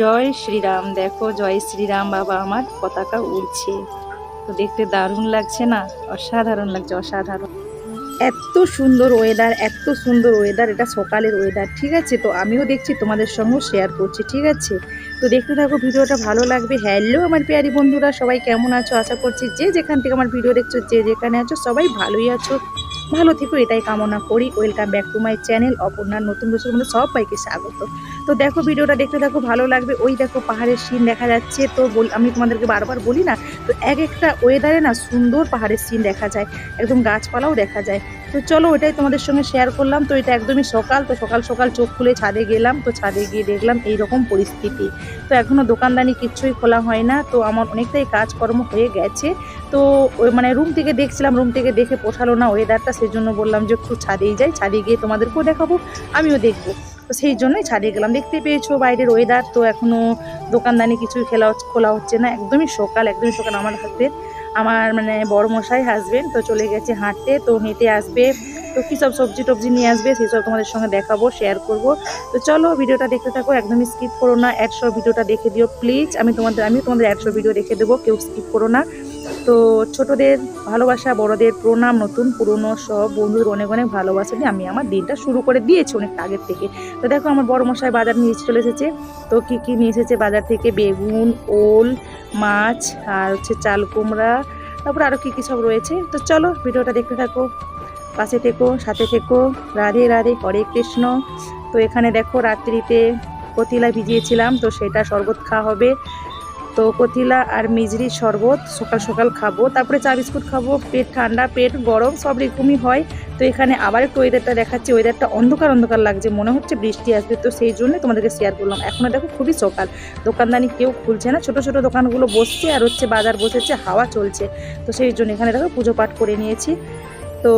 জয় শ্রীরাম, দেখো জয় শ্রীরাম বাবা আমার, পতাকা উড়ছে। তো দেখতে দারুণ লাগছে না? অসাধারণ লাগছে, অসাধারণ। এত সুন্দর ওয়েদার এত সুন্দর ওয়েদার এটা সকালের ওয়েদার ঠিক আছে? তো আমিও দেখছি, তোমাদের সঙ্গেও শেয়ার করছি, ঠিক আছে? তো দেখতে থাকো, ভিডিওটা ভালো লাগবে। হ্যালো আমার পেয়ারি বন্ধুরা, সবাই কেমন আছো? আশা করছি যে যেখান থেকে আমার ভিডিও দেখছ, যে যেখানে আছো, সবাই ভালোই আছো। ভালো থেকো, এটাই কামনা করি। Welcome back to my channel অপর্ণার নতুন বছর মধ্যে সবাইকে স্বাগত। তো দেখো, ভিডিওটা দেখতে দেখো ভালো লাগবে। ওই দেখো, পাহাড়ের সিন দেখা যাচ্ছে। তো আমি তোমাদেরকে বারবার বলি না, তো এক একটা ওয়েদারে না সুন্দর পাহাড়ের সিন দেখা যায়। একদম গাছপালাও দেখা যায়। তো চলো ওইটাই তোমাদের সঙ্গে শেয়ার করলাম। তো এটা একদমই সকাল, তো সকাল সকাল চোখ খুলে ছাদে গেলাম। তো ছাদে গিয়ে দেখলাম এই রকম পরিস্থিতি। তো এখনও দোকানদানি কিচ্ছুই খোলা হয় না। তো আমার অনেকটাই কাজকর্ম হয়ে গেছে। তো মানে রুম থেকে দেখছিলাম রুম থেকে দেখে পোষালো না ওয়েদারটা সেই জন্য বললাম যে একটু ছাদেই যাই, ছাদে গিয়ে তোমাদেরকেও দেখাবো, আমিও দেখব। তো সেই জন্যই ছাদে গেলাম। দেখতে পেয়েছ বাইরের ওয়েদার তো এখনও দোকানদানি কিছুই খেলা খোলা হচ্ছে না। একদমই সকাল একদমই সকাল আমার হাতে। আমার মানে বড় মশাই হাজবেন্ড তো চলে গেছে হাঁটতে তো হেঁটে আসবে। তো কী সব সবজি টবজি নিয়ে আসবে সেসব তোমাদের সঙ্গে দেখাবো শেয়ার করব। তো চলো ভিডিওটা দেখতে থাকো, একদমই স্কিপ করো না একশো ভিডিওটা দেখে দিও প্লিজ আমি তোমাদের আমি তোমাদের একশো ভিডিও দেখে দেবো, কেউ স্কিপ করো না। তো ছোটদের ভালোবাসা, বড়দের প্রণাম, নতুন, পুরনো, সব বন্ধুদের অনেক অনেক ভালোবাসা দিয়ে আমি আমার দিনটা শুরু করে দিয়েছি অনেকটা আগের থেকে। তো দেখো আমার বড় মশাই বাজার নিয়ে চলে এসেছে। তো কী কী নিয়ে এসেছে? বাজার থেকে বেগুন, ওল, মাছ, আর হচ্ছে চাল কুমড়া, তারপর আরও কী কী সব রয়েছে। তো চলো ভিডিওটা দেখতে থাকো। পাশে থেকো, সাথে থেকো। রাধে রাধে, হরে কৃষ্ণ। তো এখানে দেখো রাত্রিতে কতিলা ভিজিয়েছিলাম, তো সেটা শরবত খাওয়া হবে। তো কতিলা আর মিজরির শরবত সকাল সকাল খাব। তারপরে চা বিস্কুট খাব। পেট ঠান্ডা, পেট গরম, সব রকমই হয়। তো এখানে আবার একটু ওয়েদারটা দেখাচ্ছে। ওয়েদারটা অন্ধকার অন্ধকার লাগছে। মনে হচ্ছে বৃষ্টি আসবে। তো সেই জন্যই তোমাদেরকে শেয়ার করলাম। এখনও দেখো খুবই সকাল। দোকানদানি কেউ খুলছে না। ছোট ছোট দোকানগুলো বসছে আর হচ্ছে বাজার বসেছে, হাওয়া চলছে। তো সেই জন্য এখানে দেখো পুজো পাঠ করে নিয়েছি। তো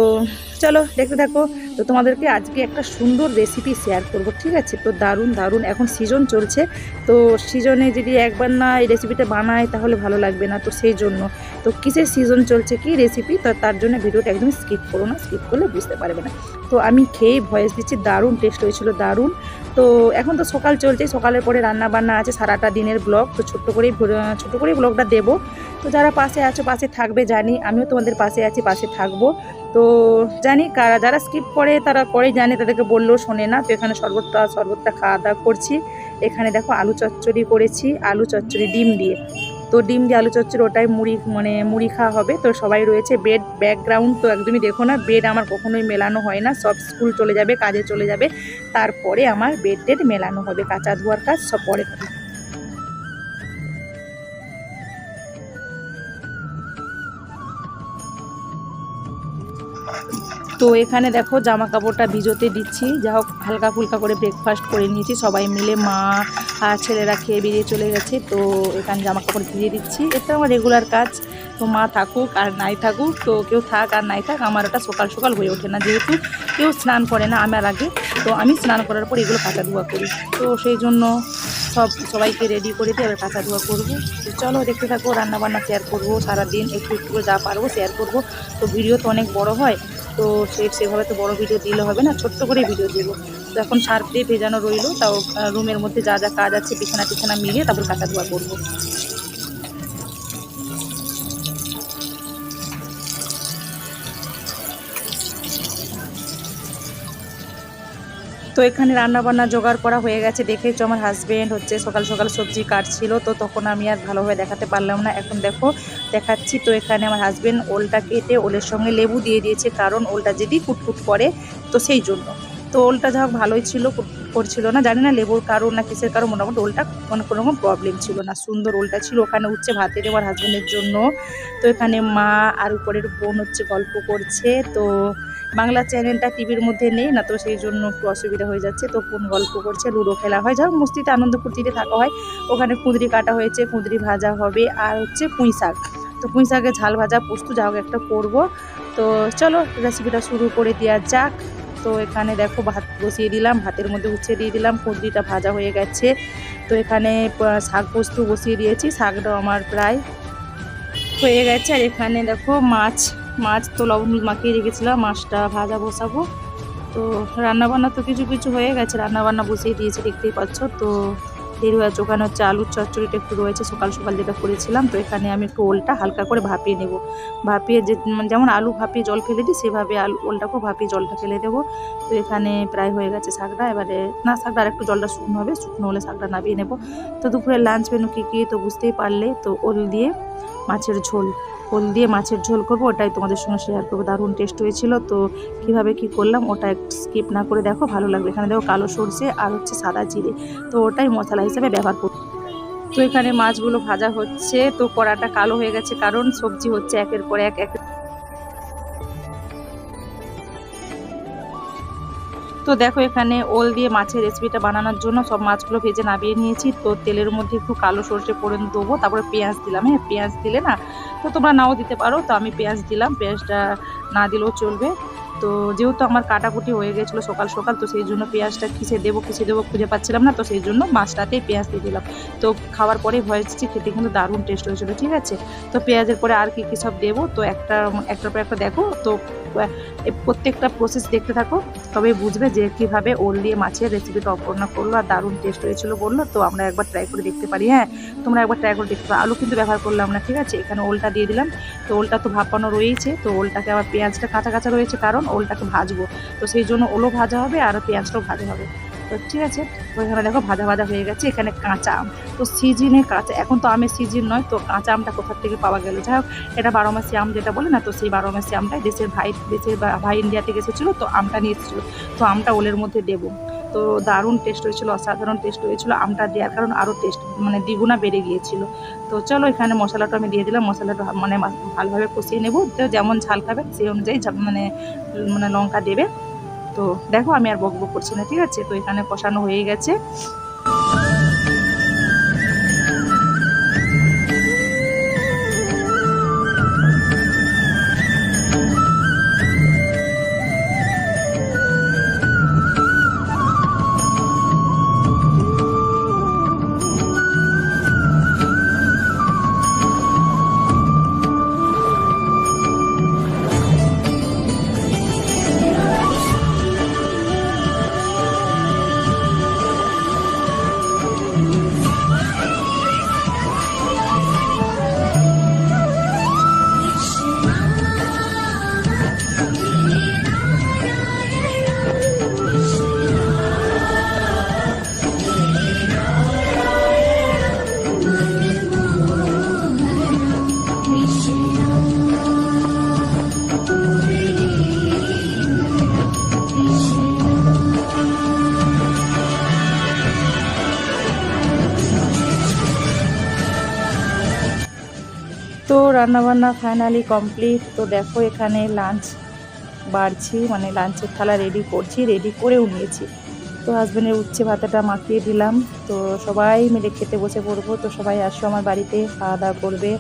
চলো দেখতে থাকো। তো তোমাদেরকে আজকে একটা সুন্দর রেসিপি শেয়ার করব, ঠিক আছে? তো দারুণ দারুণ। এখন সিজন চলছে। তো সিজনে যদি একবার না এই রেসিপিটা বানায়, তাহলে ভালো লাগবে না। তো সেই জন্য। তো কিসের সিজন চলছে, কি রেসিপি তো তার জন্য ভিডিওটা একদম স্কিপ করো না স্কিপ করলে বুঝতে পারবে না। তো আমি খেয়ে ভয়েস দিচ্ছি, দারুণ টেস্ট হয়েছিল, দারুণ। তো এখন তো সকাল চলছে, সকালের পরে রান্না বান্না আছে, সারাটা দিনের ব্লগ তো ছোট্ট করেই ছোট্ট করেই ব্লগটা দেবো। তো যারা পাশে আছো, পাশে থাকবে, জানি, আমিও তোমাদের পাশে আছি, পাশে থাকব। তো জানি কারা, যারা স্কিপ করে, তারা করে জানে, তাদেরকে বললেও শোনে না, তো এখানে শরবতটা শরবতটা খাওয়া দাওয়া করছি। এখানে দেখো আলু চচ্চড়ি করেছি, আলু চচ্চড়ি, ডিম দিয়ে। তো ডিম দিয়ে আলু চচ্চড়ি, ওটাই মুড়ি মানে মুড়ি খাওয়া হবে। তো সবাই রয়েছে বেড ব্যাকগ্রাউন্ড তো একদমই দেখো না বেড আমার কখনোই মেলানো হয় না, সব স্কুল চলে যাবে, কাজে চলে যাবে। তারপরে আমার বেড টেড মেলানো হবে, কাঁচা ধোয়ার কাজ, সব পরে তো এখানে দেখো জামা কাপড়টা ভিজোতে দিচ্ছি। যা হোক, হালকা ফুলকা করে ব্রেকফাস্ট করে নিয়েছি। সবাই মিলে মা আর ছেলেরা খেয়ে বেরিয়ে চলে গেছে। তো এখানে জামা কাপড় ভিজিয়ে দিচ্ছি। এটা আমার রেগুলার কাজ। তো মা থাকুক আর নাই থাকুক, তো কেউ থাক আর নাই থাক, আমার ওটা সকাল সকাল হয়ে ওঠে না। যেহেতু কেউ স্নান করে না আমার আগে, তো আমি স্নান করার পর এগুলো কাঁচা ধোয়া করি। তো সেই জন্য সব সবাইকে রেডি করে দিয়ে এবার কাঁচা ধোয়া করব চলো দেখতে থাকো, রান্নাবান্না শেয়ার করব, সারাদিন একটু একটু করে যা পারব শেয়ার করব। তো ভিডিও তো অনেক বড় হয়, তো সে সেভাবে তো বড় ভিডিও দিলে হবে না, ছোট্ট করে ভিডিও দেবো। তো এখন সার্ফ দিয়ে ভেজানো রইল, তাও রুমের মধ্যে যা যা কাজ আছে, বিছানা টিছানা মিলিয়ে তারপর কাঁচা ধোয়া করব। তো এখানে রান্না বান্না জোগাড় করা হয়ে গেছে। দেখেছ আমার হাজব্যান্ড হচ্ছে সকাল সকাল সবজি কাটছিল, তো তখন আমি আর ভালোভাবে দেখাতে পারলাম না। এখন দেখো, দেখাচ্ছি। তো এখানে আমার হাজব্যান্ড ওলটা কেটে ওলের সঙ্গে লেবু দিয়ে দিয়েছে, কারণ ওলটা যদি কুটকুট করে, তো সেই জন্য। তো ওলটা যা ভালোই ছিল করছিল না। জানি না লেবুর কারণ না কিসের কারণ, মোটামুটি ওলটা কোনো কোনো রকম প্রবলেম ছিল না। সুন্দর ওলটা ছিল। ওখানে উঠছে ভাতে দেওয়ার হাজব্যান্ডের জন্য। তো এখানে মা আর উপরের বোন হচ্ছে গল্প করছে। তো বাংলা চ্যানেলটা টিভির মধ্যে নেই, না তো সেই জন্য একটু অসুবিধা হয়ে যাচ্ছে। তো কোন গল্প করছে, লুডো খেলা হয় যা হোক মস্তিতে আনন্দ ফুর্তিতে থাকা হয়। ওখানে কুঁদরি কাটা হয়েছে, কুঁদরি ভাজা হবে আর হচ্ছে পুঁই শাক। তো পুঁই শাকের ঝাল ভাজা পোস্ত, যা হোক একটা করব। তো চলো রেসিপিটা শুরু করে দেওয়া যাক। তো এখানে দেখো ভাত বসিয়ে দিলাম, ভাতের মধ্যে উচ্ছে দিয়ে দিলাম, কুঁদরিটা ভাজা হয়ে গেছে। তো এখানে শাক পোস্ত বসিয়ে দিয়েছি, শাকটাও আমার প্রায় হয়ে গেছে। আর এখানে দেখো মাছ মাছ তো লবণ হলুদ মাখিয়ে রেখেছিলাম, মাছটা ভাজা বসাবো। তো রান্নাবান্না তো কিছু কিছু হয়ে গেছে, রান্নাবান্না বসিয়ে দিয়েছি, দেখতেই পাচ্ছ। তো দেরি হয়ে ওখানে হচ্ছে আলুর চচ্চড়িটা একটু রয়েছে, সকাল সকাল যেটা করেছিলাম, তো এখানে আমি একটু ওলটা হালকা করে ভাপিয়ে নেব। ভাপিয়ে যে মানে যেমন আলু ভাপিয়ে জল ফেলে দিই, সেভাবে আলু ওলটাকেও ভাপিয়ে জলটা ফেলে দেবো। তো এখানে প্রায় হয়ে গেছে শাকটা এবারে না শাকটা আর একটু জলটা শুকনো হবে, শুকনো হলে শাকটা নামিয়ে নেব। তো দুপুরে লাঞ্চ মেনু কী কী, তো বুঝতেই পারলে, তো ওল দিয়ে মাছের ঝোল, ওল দিয়ে মাছের ঝোল করব, ওটাই তোমাদের সঙ্গে শেয়ার করব। দারুণ টেস্ট হয়েছিল। তো কীভাবে কি করলাম, ওটা স্কিপ না করে দেখো, ভালো লাগবে। এখানে দেখো কালো সর্ষে আর হচ্ছে সাদা জিরে। তো ওটাই মশলা হিসেবে ব্যবহার করব তো এখানে মাছগুলো ভাজা হচ্ছে। তো কড়াটা কালো হয়ে গেছে, কারণ সবজি হচ্ছে একের পর এক এক তো দেখো এখানে ওল দিয়ে মাছের রেসিপিটা বানানোর জন্য সব মাছগুলো ভেজে নামিয়ে নিয়েছি। তো তেলের মধ্যে একটু কালো সর্ষে ফোড়ন দেবো, তারপরে পেঁয়াজ দিলাম। হ্যাঁ পেঁয়াজ দিলে না, তো তোমরা নাও দিতে পারো। তো আমি পেঁয়াজ দিলাম, পেঁয়াজটা না দিলেও চলবে। তো যেহেতু আমার কাটাকুটি হয়ে গেছিল সকাল সকাল, তো সেই জন্য পেঁয়াজটা কিসে দেবো কিসে দেবো খুঁজে পাচ্ছিলাম না, তো সেই জন্য মাছটাতেই পেঁয়াজ দিয়ে দিলাম। তো খাওয়ার পরেই ভয় হচ্ছে খেতে কিন্তু দারুণ টেস্ট হয়েছিল, ঠিক আছে? তো পেঁয়াজের পরে আর কি কী সব দেবো? তো একটা, একটার পর একটা দেখো, তো প্রত্যেকটা প্রসেস দেখতে থাকো, তবে বুঝবে যে কীভাবে ওল দিয়ে মাছের রেসিপিটা অপর্ণা করল আর দারুণ টেস্ট হয়েছিল বলল, তো আমরা একবার ট্রাই করে দেখতে পারি হ্যাঁ? তোমরা একবার ট্রাই করে দেখতে পারো। আলু কিন্তু ব্যবহার করলাম না, ঠিক আছে? এখানে ওলটা দিয়ে দিলাম, তো ওলটা তো ভাপানো রয়েছে তো ওলটাকে আবার পেঁয়াজটা কাঁচা কাঁচা রয়েছে কারণ ওলটাকে ভাজবো। তো সেই জন্য ওলও ভাজা হবে আর পেঁয়াজটাও ভাজা হবে। তো ঠিক আছে, তো এখানে দেখো ভাজা ভাজা হয়ে গেছে, এখানে কাঁচা আম। তো সিজিনে কাঁচা, এখন তো আমের সিজন নয়, তো কাঁচা আমটা কোথার থেকে পাওয়া গেল? যাই হোক, এটা বারো মাসি আম যেটা বলে না, তো সেই বারো মাসি আমটাই দেশের ভাই দেশের ভাই ইন্ডিয়া থেকে এসেছিল, তো আমটা নিয়ে এসেছিল। তো আমটা ওলের মধ্যে দেবো। তো দারুণ টেস্ট হয়েছিল, অসাধারণ টেস্ট হয়েছিল, আমটা দেওয়ার কারণ আরও টেস্ট মানে দ্বিগুণা বেড়ে গিয়েছিল। তো চলো এখানে মশলাটা আমি দিয়ে দিলাম, মশলাটা মানে ভালোভাবে কষিয়ে নেব। তো যেমন ঝাল খাবে, সেই অনুযায়ী মানে মানে লঙ্কা দেবে। তো দেখো আমি আর বকবক করছি না, ঠিক আছে? তো এখানে কষানো হয়ে গেছে। রান্নাবান্না ফাইনালি কমপ্লিট তো দেখো এখানে লাঞ্চ বাড়ছি মানে লাঞ্চের থালা রেডি করছি রেডি করেও নিয়েছি। তো হাজব্যান্ডের উচ্ছে ভাতাটা মাখিয়ে দিলাম। তো সবাই মিলে খেতে বসে পড়ব। তো সবাই আসো আমার বাড়িতে, খাওয়া দাওয়া করবে।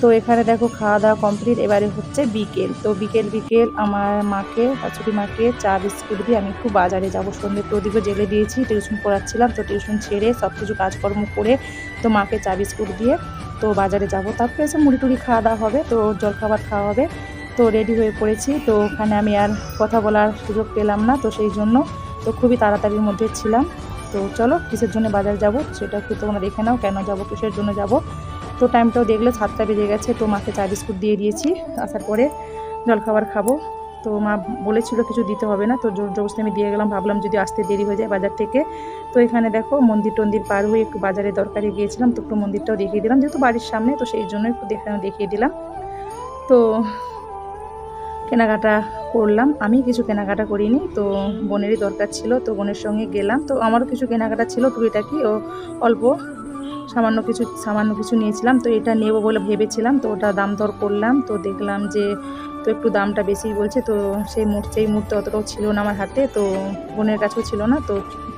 তো এখানে দেখো খাওয়া দাওয়া কমপ্লিট এবারে হচ্ছে বিকেল। তো বিকেল বিকেল আমার মাকে, শাশুড়ি মাকে চা বিস্কুট দিয়ে আমি একটু বাজারে যাব। সন্ধ্যে প্রদীপও জেলে দিয়েছি টিউশন পড়াচ্ছিলাম। তো টিউশন ছেড়ে সব কিছু কাজকর্ম করে তো মাকে চা বিস্কুট দিয়ে তো বাজারে যাব। তারপরে এসে মুড়ি টুড়ি খাওয়া দাওয়া হবে, তো জলখাবার খাওয়া হবে। তো রেডি হয়ে পড়েছি, তো ওখানে আমি আর কথা বলার সুযোগ পেলাম না, তো সেই জন্য তো খুবই তাড়াতাড়ির মধ্যে ছিলাম। তো চলো, কিসের জন্য বাজার যাব সেটা একটু তোমরা দেখে নাও, কেন যাব, কিসের জন্য যাব। তো টাইমটাও দেখলে, সাতটা বেজে গেছে, তো মাকে চা বিস্কুট দিয়ে দিয়েছি, আসার পরে জলখাবার খাব। তো মা বলেছিল কিছু দিতে হবে না, তো জোর জবরদস্তি আমি দিয়ে গেলাম, ভাবলাম যদি আসতে দেরি হয়ে যায় বাজার থেকে। তো এখানে দেখো মন্দির টন্দির পার হয়ে একটু বাজারে দরকারে গিয়েছিলাম, তো একটু মন্দিরটাও দেখিয়ে দিলাম, যেহেতু বাড়ির সামনে, তো সেই জন্য একটু দেখে দেখিয়ে দিলাম। তো কেনাকাটা করলাম, আমি কিছু কেনাকাটা করিনি, তো বোনেরই দরকার ছিল, তো বোনের সঙ্গে গেলাম, তো আমারও কিছু কেনাকাটা ছিল, টুকিটাকি ও অল্প। সামান্য কিছু সামান্য কিছু নিয়েছিলাম, তো এটা নেব বলে ভেবেছিলাম, তো ওটা দাম দর করলাম, তো দেখলাম যে তো একটু দামটা বেশি বলছে, তো সেই মুহূর্তে সেই মুহূর্তে অতটাও ছিল না আমার হাতে, তো বোনের কাছেও ছিল না, তো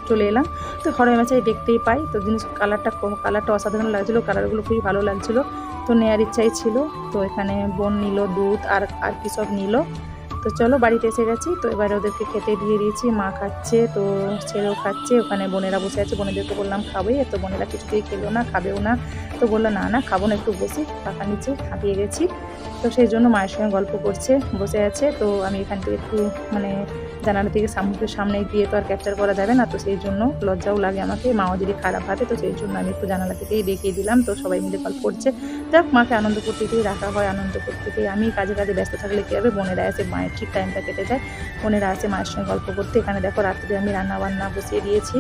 চলে এলাম। তো ঘরে মাঝে দেখতেই পাই, তো জিনিস কালারটা কালারটা অসাধারণ লাগছিল কালারগুলো খুবই ভালো লাগছিল, তো নেওয়ার ইচ্ছাই ছিল, তো এখানে বোন নিল, দুধ আর আর কি সব নিল তো চলো বাড়িতে এসে গেছি। তো এবার ওদেরকে খেতে দিয়ে দিয়েছি। মা খাচ্ছে, তো ছেলেও খাচ্ছে। ওখানে বোনেরা বসে আছে। বোনেদেরকে বললাম, খাবোই। তো বোনেরা কিছুতেই খেলো না, খাবেও না। তো বলল, না না, খাব না, একটু বসি, পাকা নিচে হাঁপিয়ে গেছি। তো সেই জন্য মায়ের সঙ্গে গল্প করছে, বসে আছে। তো আমি এখান থেকে একটু মানে জানালা থেকে সামুদ্রের সামনে গিয়ে তো আর ক্যাপচার করা যাবে না, তো সেই জন্য লজ্জাও লাগে আমাকে, মাও যদি খারাপ ভাবে, তো সেই জন্য আমি একটু জানালা থেকেই দেখিয়ে দিলাম। তো সবাই মিলে গল্প করছে। যাক, মাকে আনন্দ করতেই রাখা হয়, আনন্দ করতেই আমি কাজে কাজে ব্যস্ত থাকলে কী হবে? বোনেরা আসে মায়ের ঠিক টাইমটা কেটে যায়। বোনেরা আসে মায়ের সঙ্গে গল্প করতে, এখানে দেখো, রাত্রে আমি রান্না বান্না বসিয়ে দিয়েছি।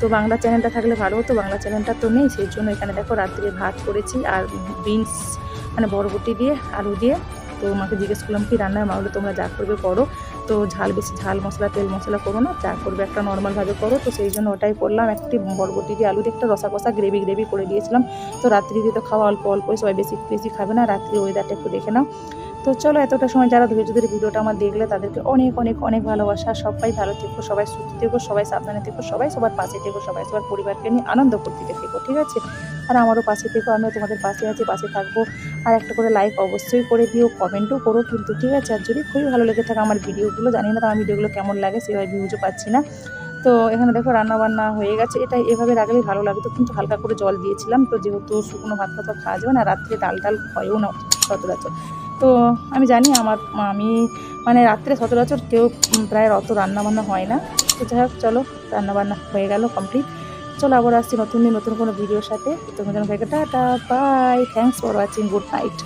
তো বাংলা চ্যানেলটা থাকলে ভালো হতো, বাংলা চ্যানেলটা তো নেই, সেই জন্য এখানে দেখো রাত্রে ভাত করেছি আর বিনস মানে বরবটি দিয়ে, আলু দিয়ে। তো মাকে জিজ্ঞেস করলাম, কি রান্না? মা বলে তোমরা যা করবে করো। তো ঝাল বেশি, ঝাল মশলা, তেল মশলা করো না, যা করবে একটা নর্মালভাবে করো। তো সেই জন্য ওটাই করলাম। একটি বরবটি দিয়ে আলু দিয়ে একটা রসা কষা গ্রেভি গ্রেভি করে দিয়েছিলাম। তো রাত্রিতে তো খাওয়া অল্প, অল্পই, সবাই বেশি বেশি খাবে না। রাত্রি ওয়েদারটা একটু দেখে নাও। তো চলো এতটা সময় যারা ধৈর্য ধরে ভিডিওটা আমার দেখলে তাদেরকে অনেক অনেক অনেক ভালোবাসা। সবাই ভালো থেকো, সবাই সুস্থ থেকো, সবাই সাবধানে থেকো, সবাই সবার পাশে থেকো, সবাই সবার পরিবারকে নিয়ে আনন্দ করতে থেকো, ঠিক আছে? আর আমারও পাশে থেকো, আমিও তোমাদের পাশে আছি, পাশে থাকব। আর একটা করে লাইক অবশ্যই করে দিও, কমেন্টও করো কিন্তু, ঠিক আছে? আর যদি খুবই ভালো লেগে থাকে আমার ভিডিওগুলো, জানি না আমার ভিডিওগুলো কেমন লাগে, সেভাবে ভিউজও পাচ্ছি না। তো এখানে দেখো রান্না বান্না হয়ে গেছে, এটা এভাবে রাখলে ভালো লাগতো কিন্তু হালকা করে জল দিয়েছিলাম, তো যেহেতু শুকনো ভাত ভাত খাওয়া যাবে না রাত্রে ডাল ডাল হয়েও না, সচরাচর। তো আমি জানি আমার আমি মানে রাত্রে সচরাচর কেউ প্রায় অত রান্নাবান্না হয় না। তো যাই হোক, চলো, রান্নাবান্না হয়ে গেল কমপ্লিট চলো আবার আসছি নতুন দিন, নতুন কোনো ভিডিওর সাথে। তোমাদের tata bye thanks for watching good night